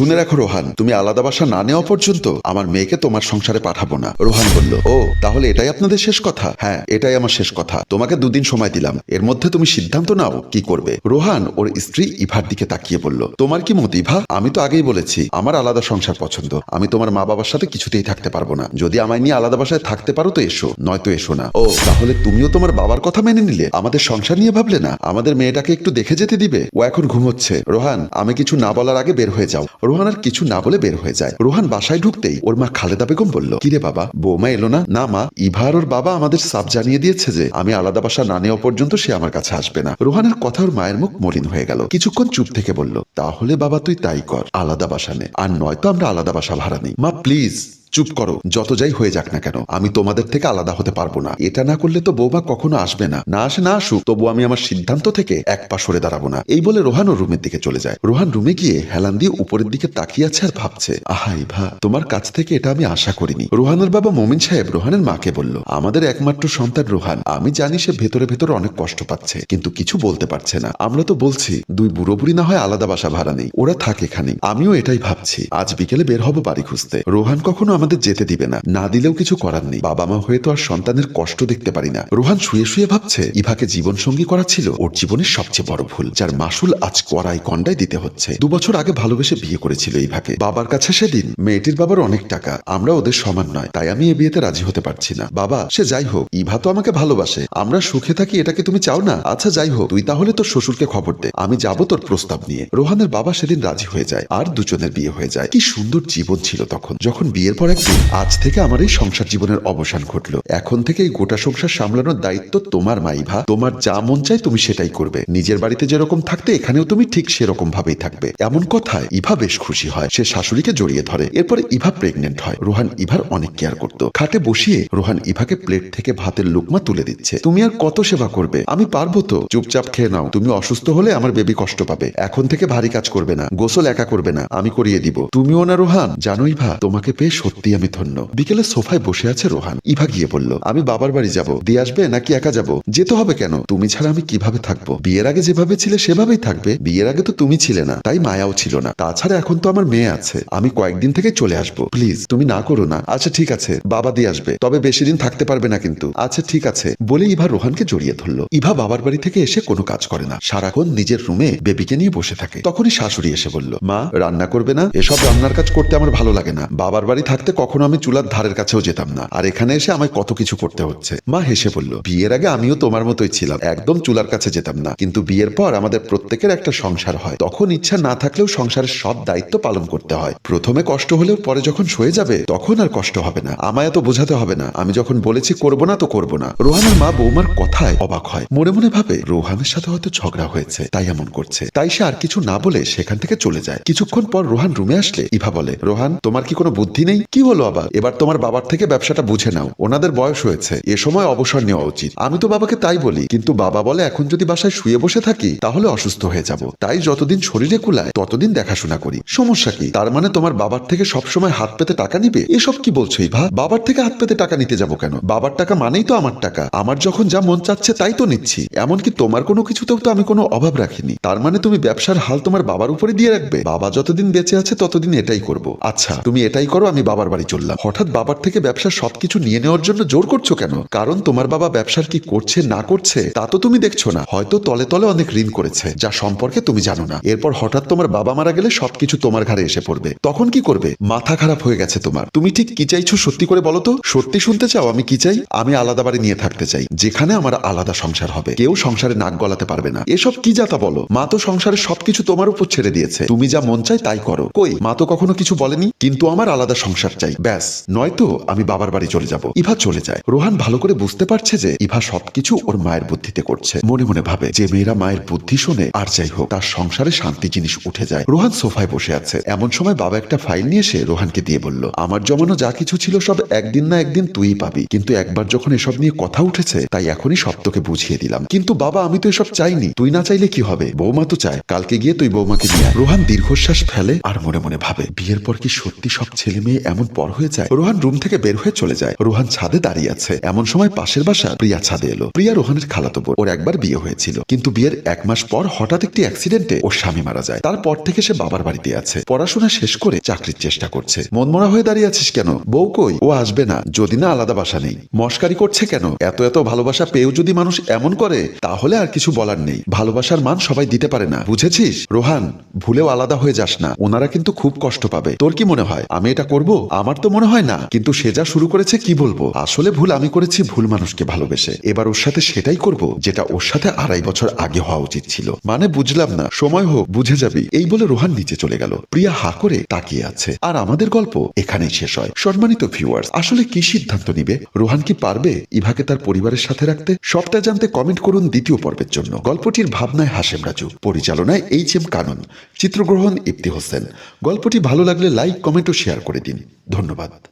শুনে রাখো, রোহান। তুমি আলাদা বাসা না নেওয়া পর্যন্ত আমার মেয়েকে তোমার সংসারে পাঠাবো না। রোহান বলল, ও, তাহলে এটাই আপনাদের শেষ কথা? হ্যাঁ এটাই আমার শেষ কথা। তোমাকে দুদিন সময় দিলাম। এর মধ্যে তুমি সিদ্ধান্ত নাও কি করবে। রোহান ওর স্ত্রী ইভার দিকে তাকিয়ে বলল, তোমার কি মত, ইভা? আমি তো আগেই বলেছি, আমার আলাদা সংসার পছন্দ। আমি তোমার মা বাবার সাথে কিছুতেই থাকতে পারব না। যদি আমায় নিয়ে আলাদা বাসায় থাকতে পারো তো এসো, নয়তো এসো না। ও, তাহলে তুমিও তোমার বাবার কথা মেনে নিলে? আমাদের সংসার নিয়ে ভাবলে না? আমাদের মেয়েটাকে একটু দেখে যেতে দিবে? ও এখন ঘুমোচ্ছে। রোহান, আমি কিছু না বলার আগে বের হয়ে যাও। রোহান আর কিছু না বলে বের হয়ে যায়। রোহান বাসায় ঢুকতেই ওর মা খালেদা বেগম বলল, কিরে বাবা, বৌমা এলো না? না, মা ইভার ওর বাবা আমাদের সাপ জানিয়ে দিয়েছে যে, আমি আলাদা বাসা না নেওয়া পর্যন্ত সে আমার কাছে আসবে না। রোহানের কথা ওর মায়ের মুখ মলিন হয়ে গেল। কিছুক্ষণ চুপ থেকে বলল, তাহলে বাবা, তুই তাই কর, আলাদা বাসা নে। আর নয়তো আমরা আলাদা বাসা ভাড়া নেই। মা, প্লিজ চুপ করো, যত যাই হয়ে যাক না কেন, আমি তোমাদের থেকে আলাদা হতে পারব না। এটা না করলে তো বৌমা কখনো আসবে না। না আসে, না আসুক, তবু আমি আমার সিদ্ধান্ত থেকে এক পা সরে দাঁড়াবো না। এই বলে রোহান ও রুমের দিকে চলে যায়। রোহান রুমে গিয়ে হেলান দিয়ে উপরের দিকে তাকিয়ে আছে আর ভাবছে আহা ইভা তোমার কাছ থেকে এটা আমি আশা করিনি। রোহানের বাবা মমিন সাহেব রোহানের মাকে বলল, আমাদের একমাত্র সন্তান রোহান। আমি জানি সে ভেতরে ভেতরে অনেক কষ্ট পাচ্ছে, কিন্তু কিছু বলতে পারছে না। আমরা তো বলছি, দুই বুড়ো বুড়ি না হয় আলাদা বাসা ভাড়া নেই। ওরা থাকে এখানে আমিও এটাই ভাবছি। আজ বিকেলে বের হব বাড়ি খুঁজতে। রোহান কখনো আমাদের যেতে দিবে না। না দিলেও কিছু করার নেই। বাবা মা হয়ে তো আর সন্তানের কষ্ট দেখতে পারি না। রোহান শুয়ে শুয়ে ভাবছে, ইভাকে জীবন সঙ্গী করা ছিল ওর জীবনের সবচেয়ে বড় ভুল, যার মাসুল আজ কড়াই কন্ডায় দিতে হচ্ছে। দু বছর আগে ভালোবেসে বিয়ে করেছিল ইভাকে। বাবার কাছে সেদিন, মেয়েটির বাবার অনেক টাকা, আমরা ওদের সমান নয়, তাই আমি এ বিয়েতে রাজি হতে পারছি না। বাবা, সে যাই হোক, ইভা তো আমাকে ভালোবাসে। আমরা সুখে থাকি, এটাকে তুমি চাও না? আচ্ছা যাই হোক, তুই তাহলে তোর শ্বশুরকে খবর দে। আমি যাব তোর প্রস্তাব নিয়ে। রোহানের বাবা সেদিন রাজি হয়ে যায়, আর দুজনের বিয়ে হয়ে যায়। কি সুন্দর জীবন ছিল তখন। যখন বিয়ের পর একদিন আজ থেকে আমার এই সংসার জীবনের অবসান ঘটলো। এখন থেকে এই গোটা সংসার সামলানোর দায়িত্ব তোমার, মাইভা। তোমার যা মন চায় তুমি সেটাই করবে। নিজের বাড়িতে যেরকম থাকতে এখানেও তুমি ঠিক সেরকম ভাবেই থাকবে। এমন কথায় ইভা বেশ খুশি হয়। সে শাশুড়িকে জড়িয়ে ধরে। এরপরে ইভা প্রেগনেন্ট হয়। রোহান ইভার অনেক কেয়ার করতো। খাটে বসিয়ে রোহান ইভাকে প্লেট থেকে ভাতের লুকমা তুলে দিচ্ছে। তুমি আর কত সেবা করবে? আমি পারব তো? চুপচাপ খেয়ে নাও। তুমি অসুস্থ হলে আমার বেবি কষ্ট পাবে। এখন থেকে ভারী কাজ করবে না। গোসল একা করবে না। আমি করিয়ে দিব। তুমিও না রোহান? জানো ইভা, তোমাকে পেয়ে সত্যি আমি ধন্য। বিকেলে সোফায় বসে আছে রোহান। ইভা গিয়ে বলল, আমি বাবার বাড়ি যাব। দিয়ে আসবে নাকি একা যাব? যেতে হবে কেন? তুমি ছাড়া আমি কীভাবে থাকব? বিয়ের আগে যেভাবে ছিলে সেভাবেই থাকবে। বিয়ের আগে তো তুমি ছিলে না, তাই মায়াও ছিল না। তাছাড়া এখন তো আমার মেয়ে আছে। আমি কয়েকদিন থেকে চলে আসব। প্লিজ, তুমি না করো না। আচ্ছা ঠিক আছে। বাবা দিয়ে আসবে। তবে বেশি দিন থাকতে পারবে না কিন্তু। আচ্ছা ঠিক আছে। বলে ইভা রোহানকে জড়িয়ে ধরলো। ইভা বাবার বাড়ি থেকে এসে কোনো কাজ করে না। সারাক্ষণ নিজের রুমে বেবিকে নিয়ে বসে থাকে। তখনই শাশুড়ি এসে বলল, মা, রান্না করবে না? এসব রান্নার কাজ করতে আমার ভালো লাগে না। বাবার বাড়ি থাকতে কখনো আমি চুলার ধারের কাছেও যেতাম না। আর এখানে এসে আমায় কত কিছু করতে হচ্ছে। মা হেসে বলল, বিয়ের আগে আমিও তোমার মতোই ছিলাম। একদম চুলার কাছে যেতাম না। কিন্তু বিয়ের পর আমাদের প্রত্যেকের একটা সংসার হয়। তখন ইচ্ছা না থাকলেও সংসারের সব দায়িত্ব পালন করতে হয়। প্রথমে কষ্ট হলেও পরে যখন সয়ে যাবে, তখন আর কষ্ট হবে না। আমায় এত বোঝাতে হবে না। আমি যখন বলেছি, করব না তো করব না। রোহানের মা বৌমার কথায় অবাক হয়। মনে মনে ভাবে, রোহানের সাথে হয়তো ঝগড়া হয়েছে, তাই এমন করছে। তাই সে আর কিছু না বলে সেখান থেকে চলে যায়। কিছুক্ষণ পর রোহান রুমে আসলে ইভা বলে, রোহান, তোমার কি কোনো বুদ্ধি নেই? কি হলো আবার? এবার তোমার বাবার থেকে ব্যবসাটা বুঝে নাও। ওনাদের বয়স হয়েছে। এ সময় অবসর নেওয়া উচিত। আমি তো বাবাকে তাই বলি। কিন্তু বাবা বলে, এখন যদি বাসায় শুয়ে বসে থাকি, তাহলে অসুস্থ হয়ে যাব। তাই যতদিন শরীরে কুলায়, ততদিন দেখাশোনা করি। সমস্যা কি? তার মানে তোমার বাবার থেকে সবসময় হাত পেতে টাকা নিবে? এসব কি বলছো, ইভা? বাবার থেকে হাত পেতে টাকা নিতে যাব কেন? বাবার টাকা মানেই তো আমার টাকা। আমার যখন যা মন চাচ্ছে, তাই তো নিচ্ছি। এমনকি তোমার কোনো কিছুতেও তো আমি কোনো অভাব রাখিনি। তার মানে তুমি ব্যবসার হাল তোমার বাবার উপরে দিয়ে রাখবে? বাবা যতদিন বেঁচে আছে, ততদিন এটাই করব। আচ্ছা তুমি এটাই করো, আমি বাবার বাড়ি চললাম। হঠাৎ বাবার থেকে ব্যবসার সবকিছু নিয়ে নেওয়ার জন্য জোর করছ কেন? কারণ তোমার বাবা ব্যবসার কি করছে, না করছে, তা তো তুমি দেখছ না। হয়তো তলে তলে অনেক ঋণ করেছে, যা সম্পর্কে তুমি জানো না। এরপর হঠাৎ তোমার বাবা মারা গেলে সবকিছু তোমার ঘাড়ে এসে পড়বে। তখন কি করবে? মাথা খারাপ হয়ে গেছে তোমার। তুমি ঠিক কি চাইছো সত্যি করে বলো তো? সত্যি শুনতে চাও আমি কি চাই? আমি আলাদা বাড়ি নিয়ে থাকতে চাই, যেখানে আমার আলাদা সংসার হবে। কেউ সংসারে নাক গলাতে পারবে না। এসব কি যাতা বলো? মা তো সংসারে সবকিছু তোমার উপর ছেড়ে দিয়েছে। তুমি যা মন চাই তাই করো। কই? মা তো কখনো কিছু বলেনি? কিন্তু আমার আলাদা সংসার চাই। ব্যাস, নয়তো আমি বাবার বাড়ি চলে যাব। ইভা চলে যায়। রোহান ভালো করে বুঝতে পারছে যে ইভা সবকিছু ওর মায়ের বুদ্ধিতে করছে। মনে মনে ভাবে যে মেয়েরা মায়ের বুদ্ধি শোনে, আর যাই হোক, তার সংসারে শান্তি জিনিস উঠে যায়। রোহান সোফায় বসে আছে। এমন সময় বাবা একটা ফাইল নিয়ে এসে রোহানকে দিয়ে বলল, আমার জমানো যা কিছু ছিল সব একদিন না একদিন তুই পাবি। কিন্তু একবার যখন এসব নিয়ে কথা উঠেছে, তাই এখনই সব বুঝিয়ে দিলাম। কিন্তু বাবা, আমি তো এসব চাইনি। তুই না চাইলে কি হবে? বৌমা তো চায়। কালকে গিয়ে তুই বৌমাকে নিয়ে রোহান দীর্ঘশ্বাস ফেলে আর মনে মনে ভাবে, বিয়ের পর কি সত্যি সব ছেলে মেয়ে এমন এমন পর হয়ে যায়, রোহান রুম থেকে বের হয়ে চলে যায়। রোহান ছাদে দাঁড়িয়ে আছে। এমন সময় পাশের বাসা প্রিয়া ছাদে এলো। প্রিয়া রোহানের খালাতো বোন। ওর একবার বিয়ে হয়েছিল। কিন্তু বিয়ের এক মাস পর হঠাৎ একটি অ্যাক্সিডেন্টে ওর স্বামী মারা যায়। তারপর থেকে সে বাবার বাড়িতে আছে। পড়াশোনা শেষ করে চাকরির চেষ্টা করছে। মনমরা হয়ে দাঁড়িয়ে আছিস কেন? বউ কই? ও আসবে না। যদি না, আলাদা বাসা নেই। মস্কারি করছে কেন? এত এত ভালোবাসা পেয়েও যদি মানুষ এমন করে, তাহলে আর কিছু বলার নেই। ভালোবাসার মান সবাই দিতে পারে না। বুঝেছিস? রোহান, ভুলেও আলাদা হয়ে যাস না। ওনারা কিন্তু খুব কষ্ট পাবে। তোর কি মনে হয়? আমি এটা করব? আমার তো মনে হয় না। কিন্তু সে যা শুরু করেছে কি বলব? আসলে ভুল আমি করেছি, ভুল মানুষকে ভালোবেসে। এবার ওর সাথে সেটাই করব, যেটা ওর সাথে আড়াই বছর আগে হওয়া উচিত ছিল। মানে বুঝলাম না। সময় হোক, বুঝে যাবি। এই বলে রোহান নিচে চলে গেল। প্রিয়া হা করে তাকিয়ে আছে। আর আমাদের গল্প এখানেই শেষ হয়। সম্মানিত ভিউয়ার্স আসলে কি সিদ্ধান্ত নিবে? রোহান কি পারবে ইভাকে তার পরিবারের সাথে রাখতে? সবটা জানতে কমেন্ট করুন দ্বিতীয় পর্বের জন্য। গল্পটির ভাবনায় হাসেম রাজু। পরিচালনায় এইচ এম কানন। চিত্রগ্রহণ ইফতি হোসেন। গল্পটি ভালো লাগলে লাইক কমেন্ট ও শেয়ার করে দিন। ধন্যবাদ।